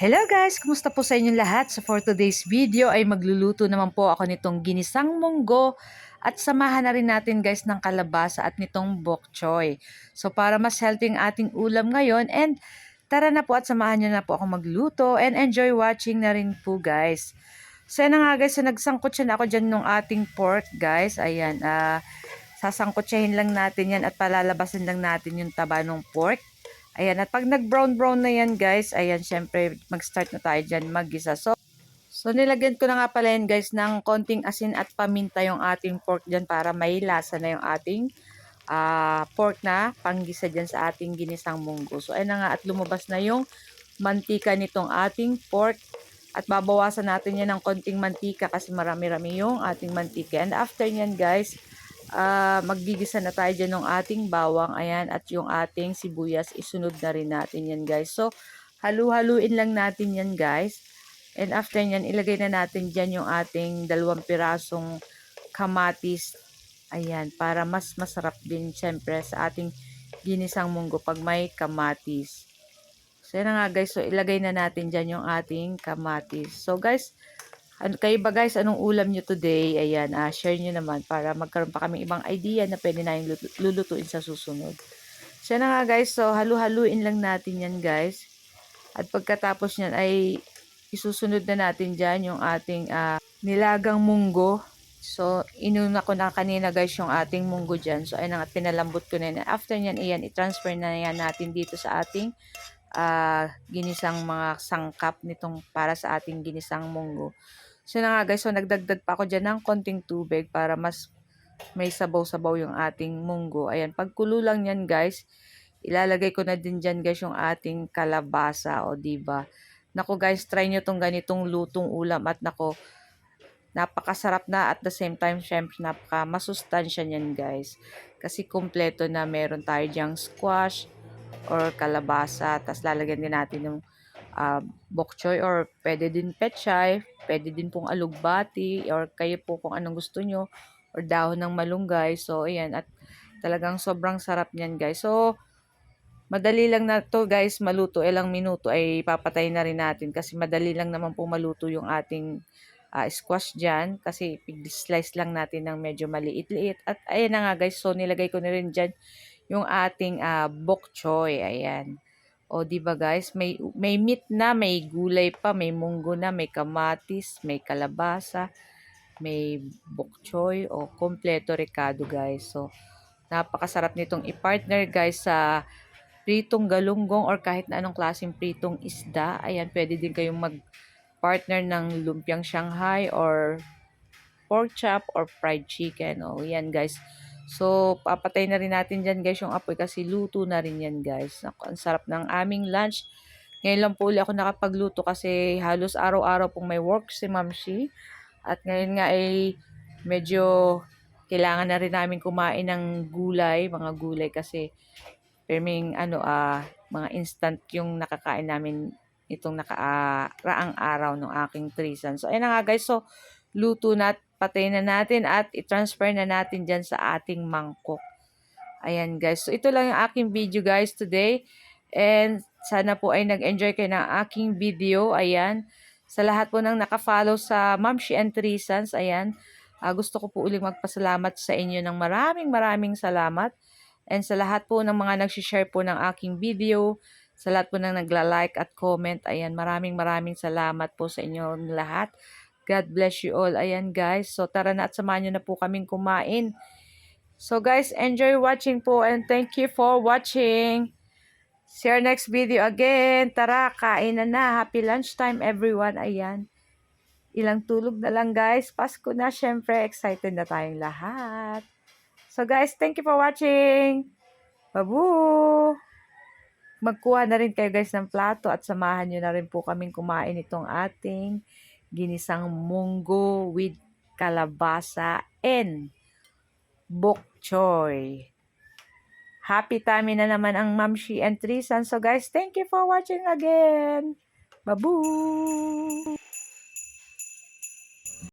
Hello guys! Kumusta po sa inyong lahat? So for today's video ay magluluto naman po ako nitong ginisang munggo at samahan na rin natin guys ng kalabasa at nitong bok choy. So para mas healthy ang ating ulam ngayon and tara na po at samahan nyo na po ako magluto and enjoy watching na rin po guys. So yan na nga guys, so nagsangkot siya na ako dyan ng ating pork guys. Ayan, ah... sasangkotsahin lang natin yan at palalabasin lang natin yung taba ng pork. Ayan, at pag nag-brown-brown na yan guys, ayan, syempre mag-start na tayo dyan mag-gisa. So, so nilagyan ko na nga pala yan guys ng konting asin at paminta yung ating pork dyan para may lasa na yung ating uh, pork na panggisa dyan sa ating ginisang munggo. So, ayan na nga at lumabas na yung mantika nitong ating pork at babawasan natin yan ng konting mantika kasi marami-rami yung ating mantika. And after yan guys, uh, magigisa na tayo dyan ng ating bawang, ayan, at yung ating sibuyas, isunod na rin natin yan guys. So, halu-haluin lang natin yan guys. And after yan, ilagay na natin dyan yung ating dalawang pirasong kamatis. Ayan, para mas masarap din syempre sa ating ginisang munggo pag may kamatis. So, yan nga guys. So, ilagay na natin dyan yung ating kamatis. So, guys, ano, kayo ba guys, anong ulam nyo today? Ayan, uh, share nyo naman para magkaroon pa kami ibang idea na pwede na lulutuin sa susunod. So na nga guys, so halu-haluin lang natin yan guys. At pagkatapos nyan ay isusunod na natin dyan yung ating uh, nilagang munggo. So, inuna ko na kanina guys yung ating munggo dyan. So, ayun nga, pinalambot ko na yan. After nyan, iyan, i-transfer na yan natin dito sa ating uh, ginisang mga sangkap nitong para sa ating ginisang munggo. So na nga guys, so nagdagdag pa ako dyan ng konting tubig para mas may sabaw-sabaw yung ating munggo. Ayan, pagkulo lang yan guys, ilalagay ko na din dyan guys yung ating kalabasa o diba. Nako guys, try nyo tong ganitong lutong ulam at nako, napakasarap na at the same time syempre napaka masustansya niyan guys. Kasi kumpleto na meron tayo diyang squash or kalabasa, tapos lalagyan din natin ng uh, bok choy or pwede din pechay, Pwede din pong alugbati or kayo po kung anong gusto nyo or dahon ng malunggay. So, ayan. At talagang sobrang sarap niyan guys. So, madali lang na to guys maluto. Ilang minuto ay papatay na rin natin kasi madali lang naman po maluto yung ating uh, squash dyan. Kasi slice lang natin ng medyo maliit-liit. At ayan na nga guys. So, nilagay ko na rin dyan yung ating uh, bok choy. Ayan. O, di ba guys? May, may meat na, may gulay pa, may munggo na, may kamatis, may kalabasa, may bok choy, o kompleto recado guys. So, napakasarap nitong i-partner guys sa pritong galunggong or kahit na anong klaseng pritong isda. Ayan, pwede din kayong mag-partner ng lumpiang Shanghai or pork chop or fried chicken. O, yan guys. So, papatay na rin natin dyan guys yung apoy kasi luto na rin yan guys. Ang sarap ng aming lunch. Ngayon lang po ulit ako nakapagluto kasi halos araw-araw pong may work si Ma'am Shi. At ngayon nga ay medyo kailangan na rin namin kumain ng gulay, mga gulay kasi perming ano ah uh, mga instant yung nakakain namin itong nakaraang uh, araw ng aking trisan. So ayun na nga guys, so luto na patay na natin at i-transfer na natin dyan sa ating mangkok. Ayan guys. So ito lang yung aking video guys today. And sana po ay nag-enjoy kayo ng aking video. Ayan. Sa lahat po ng nakafollow sa Mamshi and Trisans. Ayan. Uh, gusto ko po uling magpasalamat sa inyo ng maraming maraming salamat. And sa lahat po ng mga nag-share po ng aking video. Sa lahat po ng nagla-like at comment. Ayan. Maraming maraming salamat po sa inyo lahat. God bless you all. Ayan guys. So tara na at samahan nyo na po kaming kumain. So guys, enjoy watching po and thank you for watching. See our next video again. Tara, kain na na. Happy lunchtime everyone. Ayan. Ilang tulog na lang guys. Pasko na. Syempre, excited na tayong lahat. So guys, thank you for watching. Babu! Magkuha na rin kayo guys ng plato at samahan nyo na rin po kaming kumain itong ating ginisang munggo with kalabasa and bok choy. Happy tummy na naman ang Mamshi and Trisan. So guys, thank you for watching again. Babu!